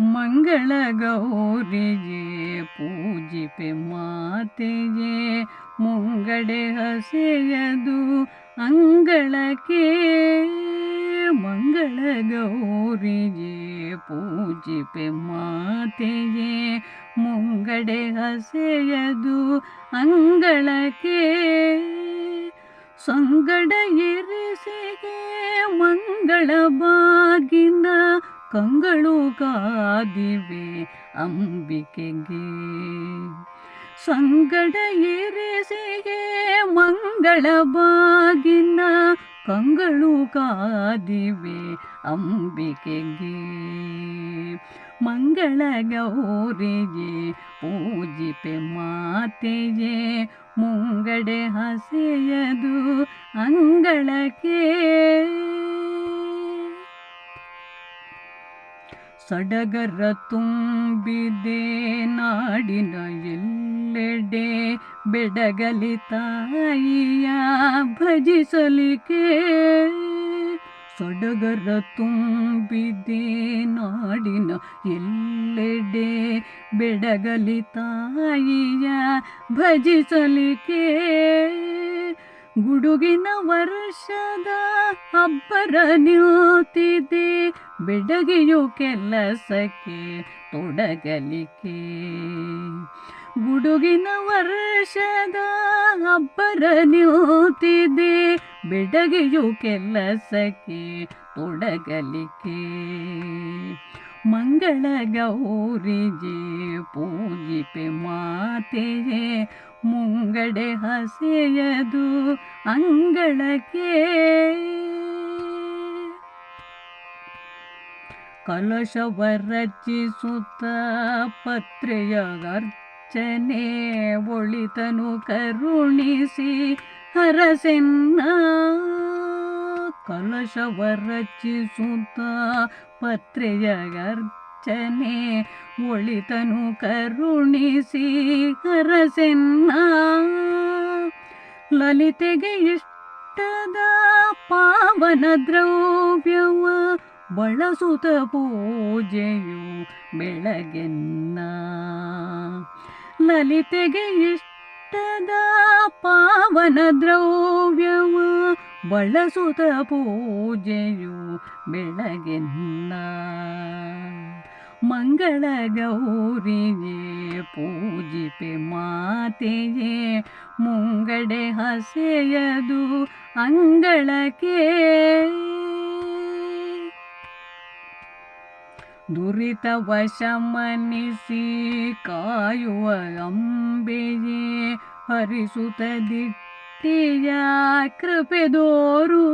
ಮಂಗಳ ಗೌರಿಗೆ ಪೂಜಿಪೆ ಮಾತೆಗೆ ಮುಂಗಡೆ ಹಸೆಯದು ಅಂಗಳಕ್ಕೆ. ಮಂಗಳ ಗೌರಿಗೆ ಪೂಜಿಪೆ ಮಾತೆಗೆ ಮುಂಗಡೆ ಹಸೆಯದು ಅಂಗಳಕ್ಕೆ. ಸಂಗಡ ಇರಿಸಿಗೆ, ಮಂಗಳ ಬಾಗಿನ ಕಂಗಳು ಕಾದಿವೆ ಅಂಬಿಕೆಗೆ. ಸಂಗಡ ಇರಿಸಿಗೆ ಮಂಗಳ ಬಾಗಿನ ಕಂಗಳು ಕಾದಿವೆ ಅಂಬಿಕೆಗೆ. ಮಂಗಳ ಗೌರಿಗೆ ಪೂಜಿಪೆ ಮಾತೆಗೆ ಮುಂಗಡೆ ಹಸೆಯದು ಅಂಗಳಕ್ಕೆ. ಸಡಗರ ತುಂಬಿದೆ ನಾಡಿನ ಎಲ್ಲೆಡೆ ಬೆಡಗಲಿ ತಾಯಿಯ ಭಜಿಸಲಿಕೆ ಸಡಗರ ತುಂಬಿದೆ ನಾಡಿನ ಎಲ್ಲೆಡೆ ಬೆಡಗಲಿ ತಾಯಿಯ ಭಜಿಸಲಿಕೆ ಗುಡುಗಿನ ವರ್ಷದ ಅಬ್ಬರ ನಿಂತಿದೆ. ಬೆಡಗಿಯು ಕೆಲಸಕ್ಕೆ ತೊಡಗಲಿಕೆ ಗುಡುಗಿನ ವರ್ಷದ ಅಬ್ಬರ ನಿಂತಿದೆ. ಬೆಡಗಿಯು ಕೆಲಸಕ್ಕೆ ತೊಡಗಲಿಕೆ ಮಂಗಳ ಗೌರಿಗೆ ಪೂಜಿಪೆ ಮಾತೆಗೆ ಮುಂಗಡೆ ಹಸೆಯದು ಅಂಗಳಕ್ಕೆ. ಕಲಶವ ರಚಿಸುತ್ತ ಪತ್ರೆಯ ಅರ್ಚನೆ ಒಳಿತನು ಕರುಣಿಸಿ ಹರಸೆನ್ನ. ಕಲಶವ ರಚಿಸುತ್ತ ಪತ್ರೆಯ ಅರ್ಚನೆ ಒಳಿತನು ಕರುಣಿಸಿ ಅರಸೆನ್ನ. ಲಲಿತೆಗೆ ಇಷ್ಟದ ಪಾವನ ದ್ರವ್ಯವ ಬಳಸುತ್ತ ಪೂಜೆಯು ಬೆಳಗೆನ್ನ. ಲಲಿತೆಗೆ ಇಷ್ಟದ ಪಾವನ ದ್ರವ್ಯವ ಬಳಸುತ್ತ ಪೂಜೆಯು ಬೆಳಗೆನ್ನ. ಮಂಗಳ ಗೌರಿಗೆ ಪೂಜಿಪೆ ಮಾತೆಗೆ ಮುಂಗಡೆ ಹಸೆಯದು ಅಂಗಳಕ್ಕೆ. ದುರಿತ ವಶಮನಿಸಿ ಕಾಯುವ ಅಂಬೆಯೇ ಹರಿಸುತ್ತ ದಿಟ್ಟಿಯ ಕೃಪೆದೋರು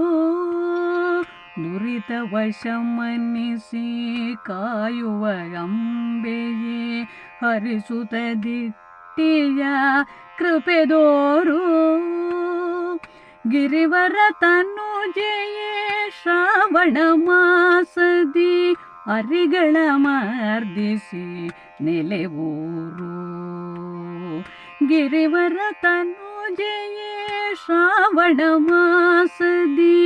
ದುರಿತ ವಶಮನಿಸಿ ಕಾಯುವ ಅಂಬೆಯೇ ಹರಿಸುತ್ತ ದಿಟ್ಟಿಯ ಕೃಪೆದೋರು ಗಿರಿವರ ತನುಜೆಯೇ ಶ್ರಾವಣ ಮಾಸದಿ ಅರಿಗಳ ಮರ್ದಿಸಿ ನೆಲೆವೂರು ಗಿರಿವರ ತನುಜೆಯೇ ಶ್ರಾವಣ ಮಾಸದಿ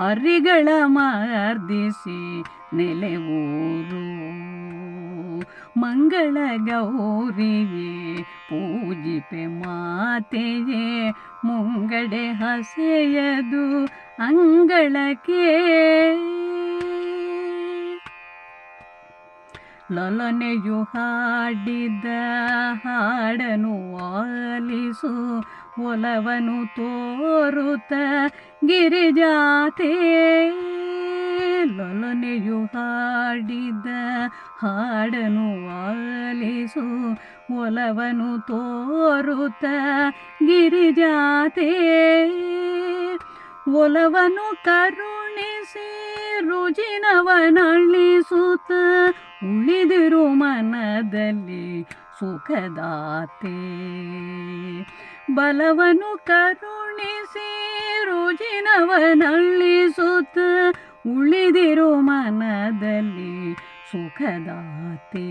ಅರಿಗಳ ಮಾರ್ದಿಸಿ ನೆಲೆವೂರು. ಮಂಗಳ ಗೌರಿಗೆ ಪೂಜಿಪೆ ಮಾತೆಯೇ ಮುಂಗಡೆ ಹಸೆಯದು ಅಂಗಳಕ್ಕೆ. ಲಲನೆಯು ಹಾಡಿದ ಹಾಡನು ಆಲಿಸು ಒಲವನು ತೋರುತ ಗಿರಿಜಾತೆ. ಲೊಲನೆಯು ಹಾಡಿದ ಹಾಡನು ಆಲಿಸು. ಒಲವನು ತೋರುತ ಗಿರಿಜಾತೆ. ಒಲವನು ಕರುಣಿಸಿ ರುಜಿನವನಳಿಸುತ್ತ ಉಳಿದಿರು ಮನದಲ್ಲಿ ಸುಖದಾತೆ. ಬಲವನು ಕರುಣಿಸಿ ರುಜಿನವನಳ್ಳಿಸುತ್ತ ಉಳಿದಿರು ಮನದಲ್ಲಿ ಸುಖದಾತೆ.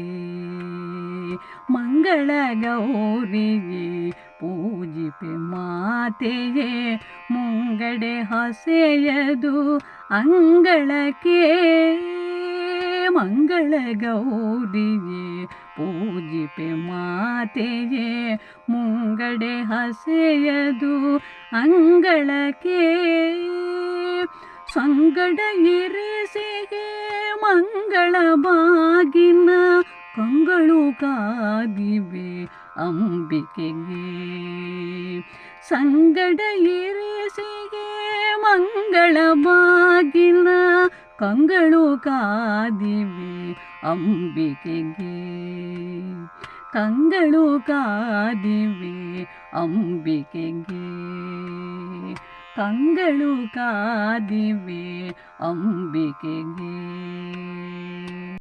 ಮಂಗಳ ಗೌರಿಗೆ ಪೂಜಿಪೆ ಮಾತೆಯೇ, ಮುಂಗಡೆ ಹಸೆಯದು ಅಂಗಳಕ್ಕೆ. ಮಂಗಳ ಗೌರಿಯೇ ಪೂಜಿಪೆ ಮಾತೆಯೇ, ಮುಂಗಡೆ ಹಸೆಯದು ಅಂಗಳಕ್ಕೆ. ಸಂಗಡ ಇರಿಸಿಗೆ ಮಂಗಳ ಬಾಗಿನ ಕಂಗಳು ಕಾದಿವೆ ಅಂಬಿಕೆಗೆ. ಸಂಗಡ ಇರಿಸಿಗೆ ಮಂಗಳ ಬಾಗಿನ ಕಂಗಳು ಕಾದಿವೆ ಅಂಬಿಕೆಗೆ. ಕಂಗಳು ಕಾದಿವೆ ಅಂಬಿಕೆಗೆ. ಕಂಗಳು ಕಾದಿವೆ ಅಂಬಿಕೆಗೆ.